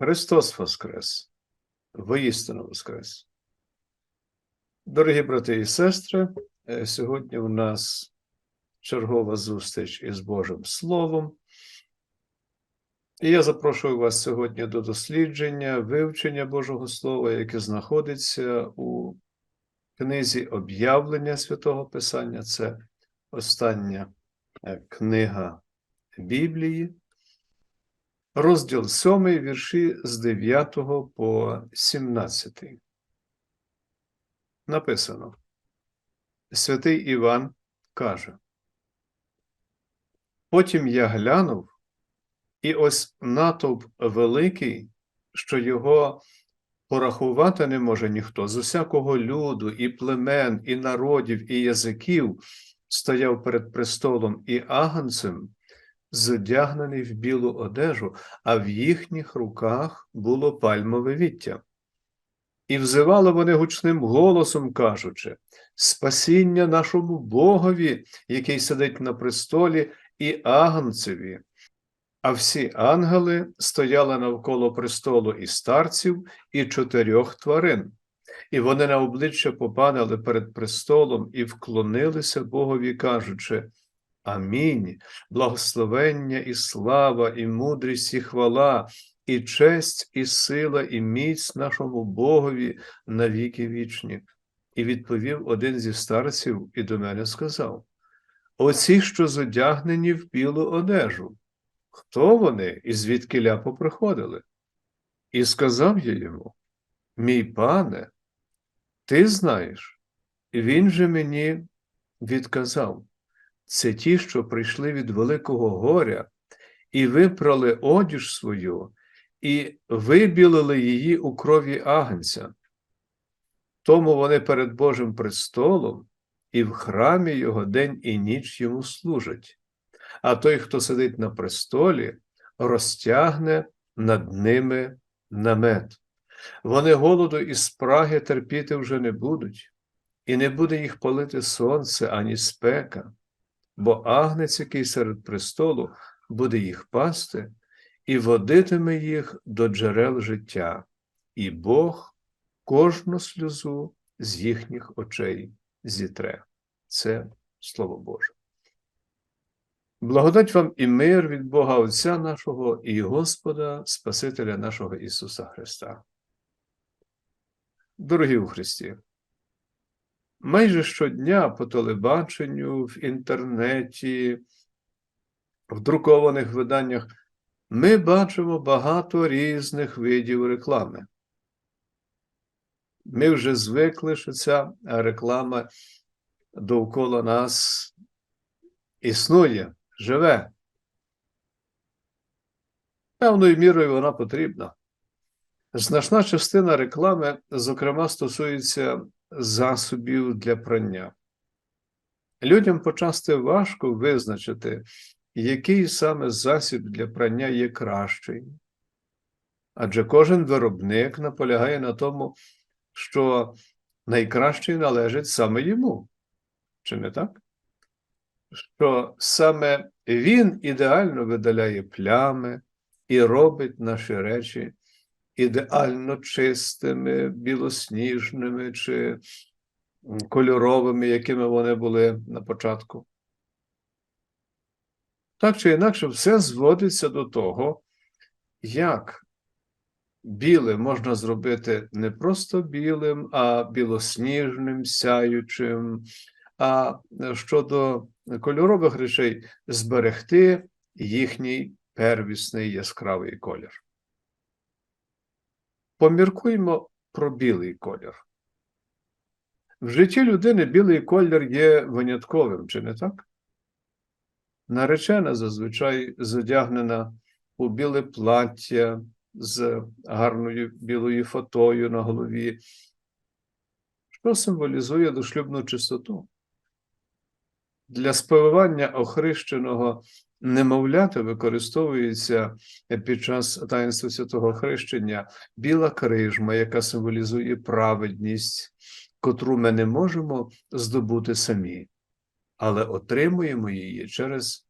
Христос Воскрес! Воістину Воскрес! Дорогі брати і сестри, е, сьогодні у нас чергова зустріч із Божим Словом. І я запрошую вас сьогодні до дослідження, вивчення Божого Слова, яке знаходиться у книзі об'явлення Святого Писання. Це остання е, книга Біблії. Розділ 7, вірші з 9 по 17. Написано. Святий Іван каже. Потім я глянув, і ось натовп великий, що його порахувати не може ніхто, з усякого люду, і племен, і народів, і язиків стояв перед престолом і агнцем, зодягнений в білу одежу, а в їхніх руках було пальмове віття. І взивали вони гучним голосом, кажучи: Спасіння нашому Богові, який сидить на престолі, і агнцеві. А всі ангели стояли навколо престолу і старців, і чотирьох тварин. І вони на обличчя попадали перед престолом і вклонилися Богові, кажучи: Амінь, благословення і слава, і мудрість, і хвала, і честь, і сила, і міць нашому Богові на віки вічні. І відповів один зі старців і до мене сказав: Оці, що зодягнені в білу одежу, хто вони і звідки ля поприходили? І сказав я йому: Мій пане, ти знаєш, він же мені відказав це ті, що прийшли від великого горя, і випрали одіж свою, і вибілили її у крові агнця. Тому вони перед Божим престолом і в храмі його день і ніч йому служать. А той, хто сидить на престолі, розтягне над ними намет. Вони голоду і спраги терпіти вже не будуть, і не буде їх палити сонце ані спека бо агнець, який серед престолу, буде їх пасти і водитиме їх до джерел життя, і Бог кожну сльозу з їхніх очей зітре. Це Слово Боже. Благодать вам і мир від Бога Отця нашого і Господа, Спасителя нашого Ісуса Христа. Дорогі у Христі! Майже щодня по телебаченню, в інтернеті, в друкованих виданнях ми бачимо багато різних видів реклами. Ми вже звикли, що ця реклама довкола нас існує, живе. Певною мірою вона потрібна. Значна частина реклами, зокрема, стосується засобів для прання. Людям почасти важко визначити, який саме засіб для прання є кращий. Адже кожен виробник наполягає на тому, що найкращий належить саме йому. Чи не так? Що саме він ідеально видаляє плями і робить наші речі ідеально чистими, білосніжними чи кольоровими, якими вони були на початку. Так чи інакше, все зводиться до того, як біле можна зробити не просто білим, а білосніжним, сяючим, а щодо кольорових речей зберегти їхній первісний яскравий колір. Поміркуємо про білий колір. В житті людини білий колір є винятковим, чи не так? Наречена зазвичай задягнена у біле плаття з гарною білою фотою на голові, що символізує дошлюбну чистоту. Для спивання охрещеного немовляти використовується під час таїнства святого хрещення біла крижма, яка символізує праведність, котру ми не можемо здобути самі, але отримуємо її через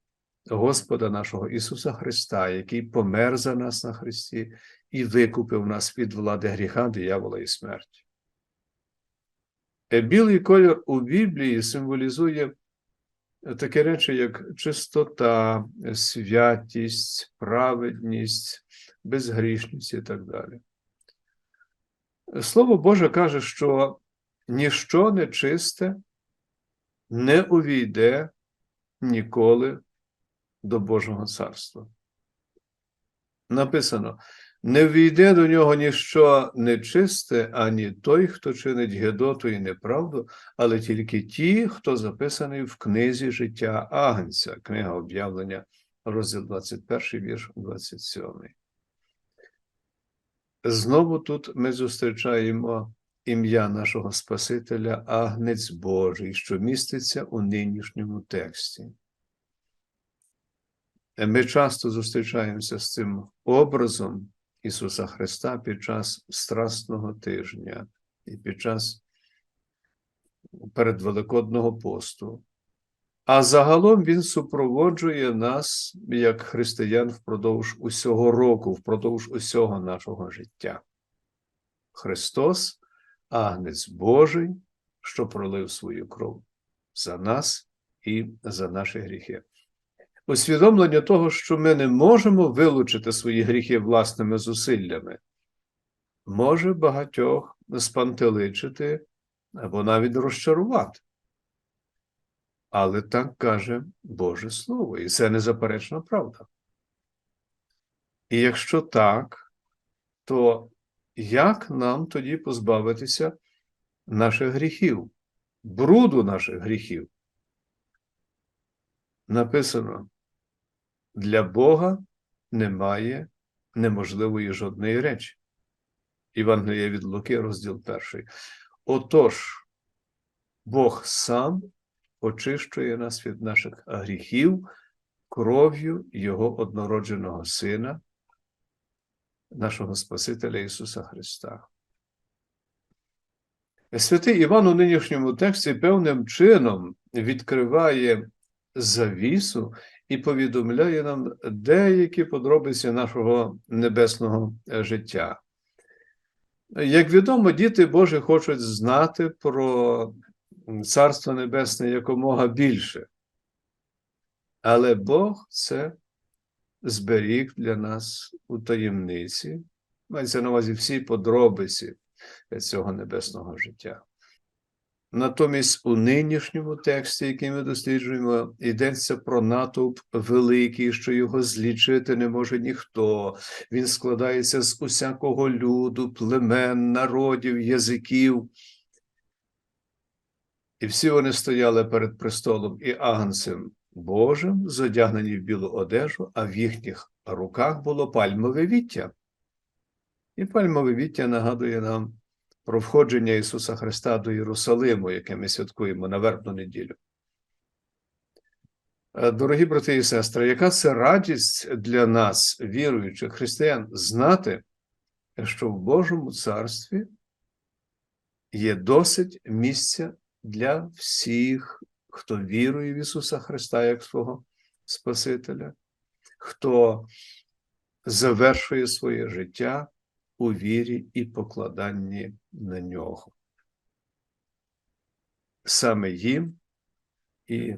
Господа нашого Ісуса Христа, який помер за нас на Христі і викупив нас від влади гріха, диявола і смерті. Е, Білий колір у Біблії символізує такі речі, як чистота, святість, праведність, безгрішність і так далі. Слово Боже каже, що ніщо нечисте не увійде ніколи до Божого царства. Написано: не війде до нього ніщо нечисте, ані той, хто чинить Гедоту і неправду, але тільки ті, хто записаний в книзі життя Агнця, книга об'явлення, розділ 21, вірш 27. Знову тут ми зустрічаємо ім'я нашого Спасителя Агнець Божий, що міститься у нинішньому тексті. Ми часто зустрічаємося з цим образом Ісуса Христа під час Страсного тижня і під час передвеликодного посту. А загалом Він супроводжує нас як християн впродовж усього року, впродовж усього нашого життя. Христос, Агнець Божий, що пролив свою кров за нас і за наші гріхи усвідомлення того, що ми не можемо вилучити свої гріхи власними зусиллями, може багатьох спантеличити або навіть розчарувати. Але так каже Боже Слово, і це незаперечна правда. І якщо так, то як нам тоді позбавитися наших гріхів, бруду наших гріхів? Написано, для Бога немає неможливої жодної речі. Євангелія від Луки, розділ перший. Отож, Бог сам очищує нас від наших гріхів кров'ю Його однородженого Сина, нашого Спасителя Ісуса Христа. Святий Іван у нинішньому тексті певним чином відкриває завісу і повідомляє нам деякі подробиці нашого небесного е, життя. Як відомо, діти Божі хочуть знати про Царство Небесне якомога більше. Але Бог це зберіг для нас у таємниці, мається на увазі всі подробиці цього небесного життя. Натомість у нинішньому тексті, який ми досліджуємо, йдеться про натовп великий, що його злічити не може ніхто. Він складається з усякого люду, племен, народів, язиків. І всі вони стояли перед престолом і агнцем Божим, задягнені в білу одежу, а в їхніх руках було пальмове віття. І пальмове віття нагадує нам про входження Ісуса Христа до Єрусалиму, яке ми святкуємо на вербну неділю. Е, дорогі брати і сестри, яка це радість для нас, віруючих християн, знати, що в Божому царстві є досить місця для всіх, хто вірує в Ісуса Христа як свого Спасителя, хто завершує своє життя у вірі і покладанні на нього. Саме їм і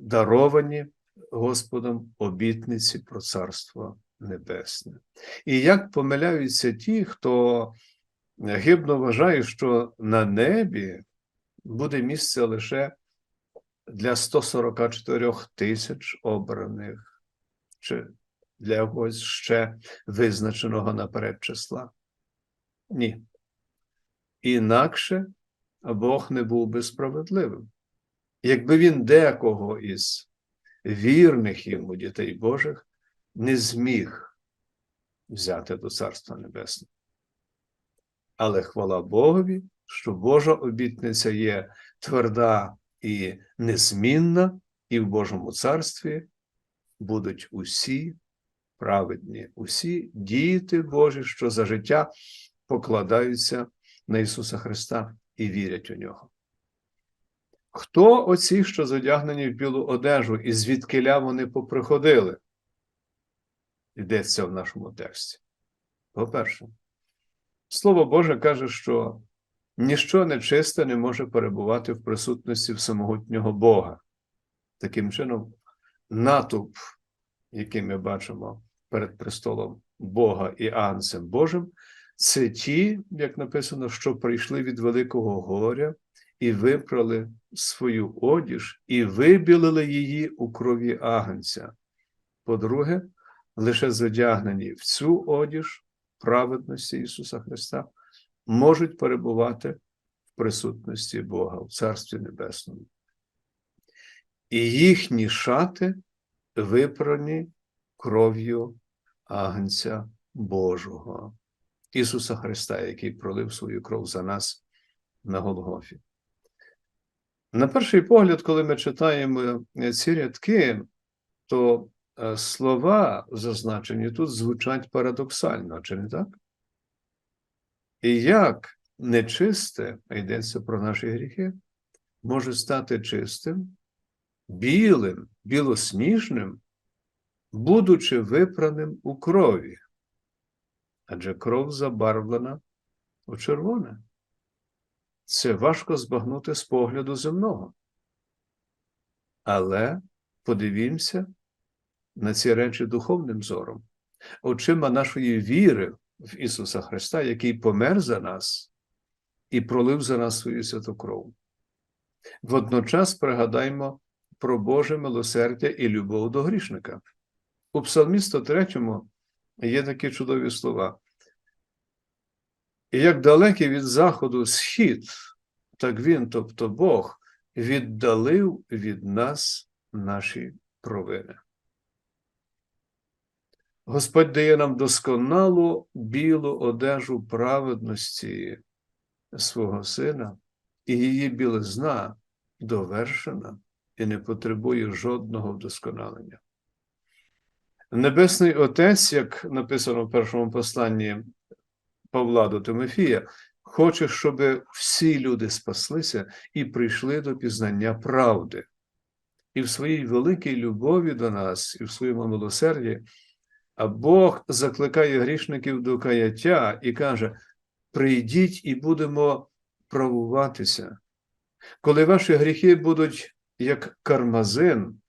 даровані Господом обітниці про Царство Небесне. І як помиляються ті, хто гибно вважає, що на небі буде місце лише для 144 тисяч обраних, чи для якогось ще визначеного наперед числа. Ні. Інакше Бог не був би справедливим. Якби він декого із вірних йому дітей Божих не зміг взяти до Царства Небесного. Але хвала Богові, що Божа обітниця є тверда і незмінна, і в Божому царстві будуть усі праведні, усі діти Божі, що за життя покладаються на Ісуса Христа і вірять у нього. Хто оці, що зодягнені в білу одежу, і звідкиля вони поприходили? Йдеться в нашому тексті. По-перше, Слово Боже каже, що ніщо нечисте не може перебувати в присутності всемогутнього Бога. Таким чином, натовп, який ми бачимо перед престолом Бога і Агнцем Божим, це ті, як написано, що прийшли від великого горя і випрали свою одіж і вибілили її у крові Агнця. По-друге, лише зодягнені в цю одіж праведності Ісуса Христа можуть перебувати в присутності Бога в Царстві Небесному. І їхні шати випрані кров'ю Агнця Божого, Ісуса Христа, який пролив свою кров за нас на Голгофі. На перший погляд, коли ми читаємо ці рядки, то е, слова, зазначені тут, звучать парадоксально, чи не так? І як нечисте, а йдеться про наші гріхи, може стати чистим, білим, білосніжним, будучи випраним у крові? Адже кров забарвлена у червоне. Це важко збагнути з погляду земного. Але подивімося на ці речі духовним зором, очима нашої віри в Ісуса Христа, який помер за нас і пролив за нас свою святу кров. Водночас пригадаймо про Боже милосердя і любов до грішника. У Псалмі 103 є такі чудові слова. Як далекий від заходу схід, так він, тобто Бог, віддалив від нас наші провини. Господь дає нам досконалу білу одежу праведності свого Сина, і її білизна довершена і не потребує жодного вдосконалення. Небесний Отець, як написано в першому посланні Павла до Тимофія, хоче, щоб всі люди спаслися і прийшли до пізнання правди. І в своїй великій любові до нас, і в своєму милосерді, а Бог закликає грішників до каяття і каже: прийдіть і будемо правуватися. Коли ваші гріхи будуть як кармазин,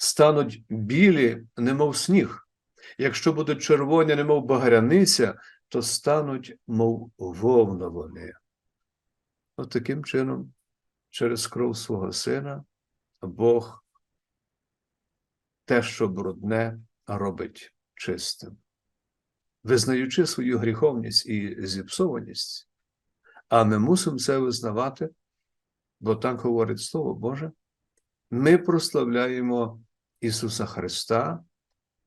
стануть білі, немов сніг. Якщо будуть червоні, немов багряниця, то стануть, мов вовна вони. От таким чином, через кров свого сина, Бог те, що брудне, робить чистим, визнаючи свою гріховність і зіпсованість, а ми мусимо це визнавати, бо так говорить Слово Боже, ми прославляємо Ісуса Христа,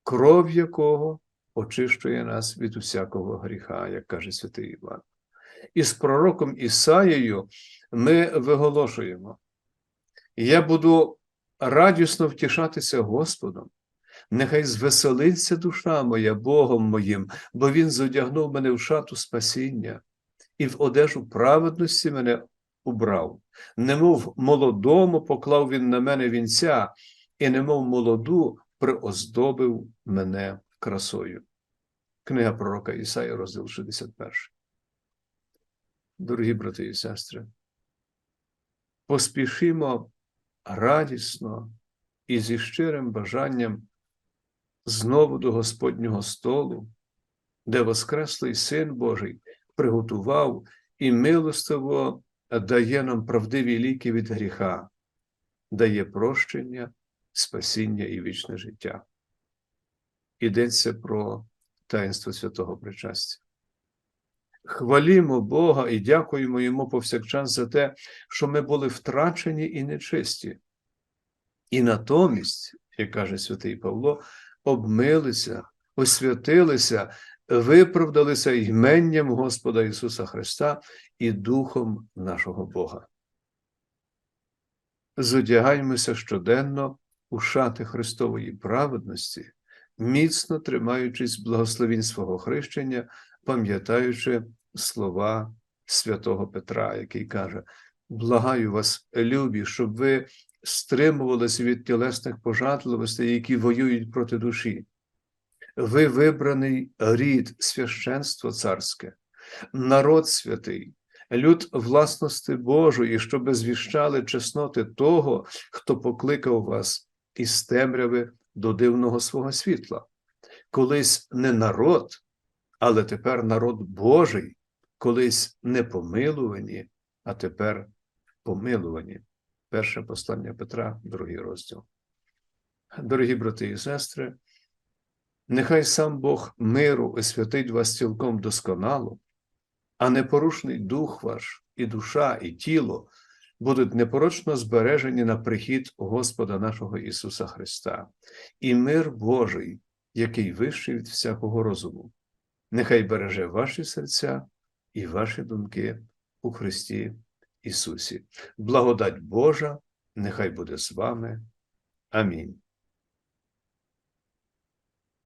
кров якого очищує нас від усякого гріха, як каже святий Іван. І з пророком Ісаєю ми виголошуємо: Я буду радісно втішатися Господом. Нехай звеселиться душа моя Богом моїм, бо Він зодягнув мене в шату спасіння і в одежу праведності мене убрав. Немов молодому поклав він на мене вінця, і немов молоду приоздобив мене красою. Книга пророка Ісаї, розділ 61. Дорогі брати і сестри, поспішимо радісно і зі щирим бажанням знову до Господнього столу, де Воскреслий Син Божий приготував і милостиво дає нам правдиві ліки від гріха, дає прощення, спасіння і вічне життя. Йдеться про таїнство святого причастя. Хвалімо Бога і дякуємо Йому повсякчас за те, що ми були втрачені і нечисті. І натомість, як каже святий Павло, обмилися, освятилися, виправдалися іменням Господа Ісуса Христа і Духом нашого Бога. Зодягаймося щоденно у шати Христової праведності, міцно тримаючись благословінь свого хрещення, пам'ятаючи слова святого Петра, який каже: Благаю вас, любі, щоб ви стримувалися від тілесних пожадливостей, які воюють проти душі. Ви вибраний рід, священство царське, народ святий, люд власності Божої, щоби звіщали чесноти того, хто покликав вас із темряви до дивного свого світла. Колись не народ, але тепер народ Божий, колись не помилувані, а тепер помилувані. Перше послання Петра, другий розділ. Дорогі брати і сестри, нехай сам Бог миру освятить вас цілком досконало, а непорушний дух ваш, і душа, і тіло будуть непорочно збережені на прихід Господа нашого Ісуса Христа, і мир Божий, який вищий від всякого розуму, нехай береже ваші серця і ваші думки у Христі Ісусі. Благодать Божа, нехай буде з вами. Амінь.